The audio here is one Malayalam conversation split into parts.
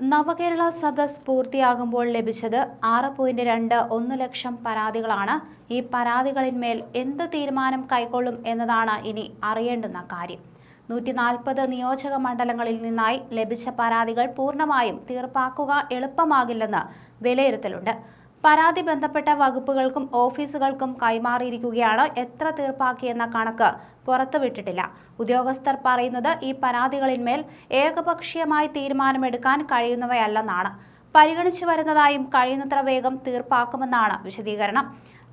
നവകേരള സദസ് പൂർത്തിയാകുമ്പോൾ ലഭിച്ചത് ആറ് പോയിന്റ് രണ്ട് ഒന്ന് ലക്ഷം പരാതികളാണ്. ഈ പരാതികളിന്മേൽ എന്ത് തീരുമാനം കൈക്കൊള്ളും എന്നതാണ് ഇനി അറിയേണ്ടുന്ന കാര്യം. നൂറ്റി നാൽപ്പത് നിയോജക മണ്ഡലങ്ങളിൽ നിന്നായി ലഭിച്ച പരാതികൾ പൂർണമായും തീർപ്പാക്കുക എളുപ്പമാകില്ലെന്ന് വിലയിരുത്തലുണ്ട്. പരാതി ബന്ധപ്പെട്ട വകുപ്പുകൾക്കും ഓഫീസുകൾക്കും കൈമാറിയിരിക്കുകയാണ് എത്ര തീർപ്പാക്കിയെന്ന കണക്ക് പുറത്തുവിട്ടിട്ടില്ല. ഉദ്യോഗസ്ഥർ പറയുന്നത് ഈ പരാതികളിന്മേൽ ഏകപക്ഷീയമായി തീരുമാനമെടുക്കാൻ കഴിയുന്നവയല്ലെന്നാണ്. പരിഗണിച്ചു വരുന്നതായും കഴിയുന്നത്ര വേഗം തീർപ്പാക്കുമെന്നാണ് വിശദീകരണം.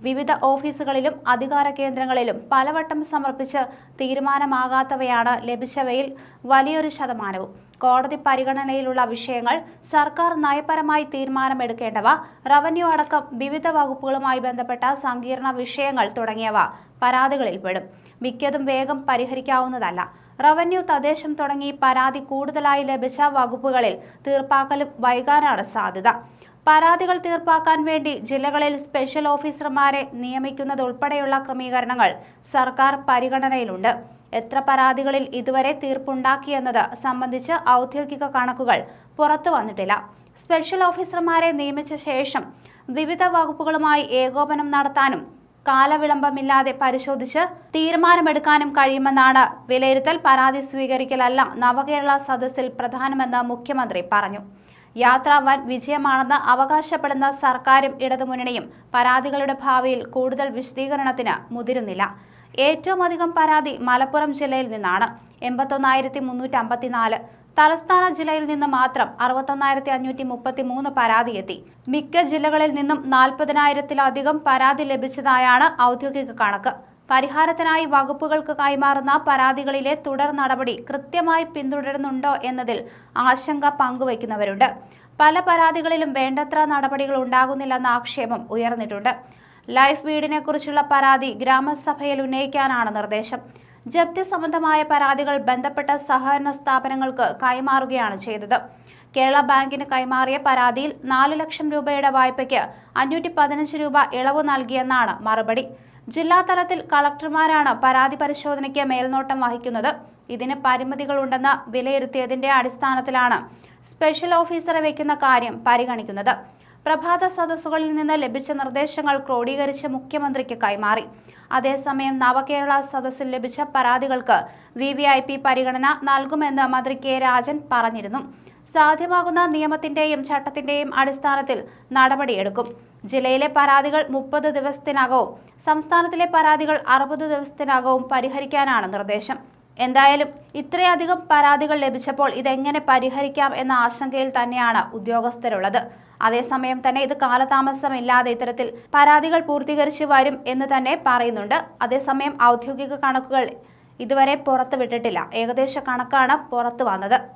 വിവിധ ഓഫീസുകളിലും അധികാര കേന്ദ്രങ്ങളിലും പലവട്ടം സമർപ്പിച്ച് തീരുമാനമാകാത്തവയാണ് ലഭിച്ചവയിൽ വലിയൊരു ശതമാനവും. കോടതി പരിഗണനയിലുള്ള വിഷയങ്ങൾ സർക്കാർ നയപരമായി തീരുമാനമെടുക്കേണ്ടവ റവന്യൂ അടക്കം വിവിധ വകുപ്പുകളുമായി ബന്ധപ്പെട്ട സങ്കീർണ വിഷയങ്ങൾ തുടങ്ങിയവ പരാതികളിൽ പെടും. മിക്കതും വേഗം പരിഹരിക്കാവുന്നതല്ല. റവന്യൂ തദ്ദേശം തുടങ്ങി പരാതി കൂടുതലായി ലഭിച്ച വകുപ്പുകളിൽ തീർപ്പാക്കലും വൈകാനാണ് സാധ്യത. പരാതികൾ തീർപ്പാക്കാൻ വേണ്ടി ജില്ലകളിൽ സ്പെഷ്യൽ ഓഫീസർമാരെ നിയമിക്കുന്നതുൾപ്പെടെയുള്ള ക്രമീകരണങ്ങൾ സർക്കാർ പരിഗണനയിലുണ്ട്. എത്ര പരാതികളിൽ ഇതുവരെ തീർപ്പുണ്ടാക്കിയെന്നത് സംബന്ധിച്ച് ഔദ്യോഗിക കണക്കുകൾ പുറത്തു വന്നിട്ടില്ല. സ്പെഷ്യൽ ഓഫീസർമാരെ നിയമിച്ച ശേഷം വിവിധ വകുപ്പുകളുമായി ഏകോപനം നടത്താനും കാലവിളംബമില്ലാതെ പരിശോധിച്ച് തീരുമാനമെടുക്കാനും കഴിയുമെന്നാണ് വിലയിരുത്തൽ പരാതി സ്വീകരിക്കലല്ല നവകേരള സദസ്സിൽ പ്രധാനമെന്ന് മുഖ്യമന്ത്രി പറഞ്ഞു. യാത്ര വൻ വിജയമാണെന്ന് അവകാശപ്പെടുന്ന സർക്കാരും ഇടതുമുന്നണിയും പരാതികളുടെ ഭാവിയിൽ കൂടുതൽ വിശദീകരണത്തിന് മുതിരുന്നില്ല. ഏറ്റവും അധികം പരാതി മലപ്പുറം ജില്ലയിൽ നിന്നാണ്. എൺപത്തൊന്നായിരത്തി മുന്നൂറ്റി അമ്പത്തിനാല് തലസ്ഥാന ജില്ലയിൽ നിന്ന് മാത്രം അറുപത്തൊന്നായിരത്തി അഞ്ഞൂറ്റി മുപ്പത്തി മൂന്ന് പരാതി എത്തി. മിക്ക ജില്ലകളിൽ നിന്നും നാൽപ്പതിനായിരത്തിലധികം പരാതി ലഭിച്ചതായാണ് ഔദ്യോഗിക കണക്ക്. പരിഹാരത്തിനായി വകുപ്പുകൾക്ക് കൈമാറുന്ന പരാതികളിലെ തുടർ നടപടി കൃത്യമായി പിന്തുടരുന്നുണ്ടോ എന്നതിൽ ആശങ്ക പങ്കുവയ്ക്കുന്നവരുണ്ട്. പല പരാതികളിലും വേണ്ടത്ര നടപടികൾ ഉണ്ടാകുന്നില്ലെന്ന ആക്ഷേപം ഉയർന്നിട്ടുണ്ട്. ലൈഫ് വീടിനെ കുറിച്ചുള്ള പരാതി ഗ്രാമസഭയിൽ ഉന്നയിക്കാനാണ് നിർദ്ദേശം. ജപ്തി സംബന്ധമായ പരാതികൾ ബന്ധപ്പെട്ട സഹകരണ സ്ഥാപനങ്ങൾക്ക് കൈമാറുകയാണ് ചെയ്തത്. കേരള ബാങ്കിന് കൈമാറിയ പരാതിയിൽ നാല് ലക്ഷം രൂപയുടെ വായ്പയ്ക്ക് അഞ്ഞൂറ്റി പതിനഞ്ച് രൂപ ഇളവ് നൽകിയെന്നാണ് മറുപടി. ജില്ലാതലത്തിൽ കളക്ടർമാരാണ് പരാതി പരിശോധനയ്ക്ക് മേൽനോട്ടം വഹിക്കുന്നത്. ഇതിന് പരിമിതികളുണ്ടെന്ന് വിലയിരുത്തിയതിന്റെ അടിസ്ഥാനത്തിലാണ് സ്പെഷ്യൽ ഓഫീസറെ വയ്ക്കുന്ന കാര്യം പരിഗണിക്കുന്നത്. പ്രഭാത സദസ്സുകളിൽ നിന്ന് ലഭിച്ച നിർദ്ദേശങ്ങൾ ക്രോഡീകരിച്ച് മുഖ്യമന്ത്രിക്ക് കൈമാറി. അതേസമയം നവകേരള സദസ്സിൽ ലഭിച്ച പരാതികൾക്ക് വി വി ഐ പി പരിഗണന നൽകുമെന്ന് മന്ത്രി കെ രാജൻ പറഞ്ഞിരുന്നു. സാധ്യമാകുന്ന നിയമത്തിന്റെയും ചട്ടത്തിന്റെയും അടിസ്ഥാനത്തിൽ നടപടിയെടുക്കും. ജില്ലയിലെ പരാതികൾ മുപ്പത് ദിവസത്തിനകവും സംസ്ഥാനത്തിലെ പരാതികൾ അറുപത് ദിവസത്തിനകവും പരിഹരിക്കാനാണ് നിർദ്ദേശം. എന്തായാലും ഇത്രയധികം പരാതികൾ ലഭിച്ചപ്പോൾ ഇതെങ്ങനെ പരിഹരിക്കാം എന്ന ആശങ്കയിൽ തന്നെയാണ് ഉദ്യോഗസ്ഥരുള്ളത്. അതേസമയം തന്നെ ഇത് കാലതാമസമില്ലാതെ ഇത്തരത്തിൽ പരാതികൾ പൂർത്തീകരിച്ചു വരും എന്ന് തന്നെ പറയുന്നുണ്ട്. അതേസമയം ഔദ്യോഗിക കണക്കുകൾ ഇതുവരെ പുറത്തുവിട്ടിട്ടില്ല. ഏകദേശ കണക്കാണ് പുറത്തു വന്നത്.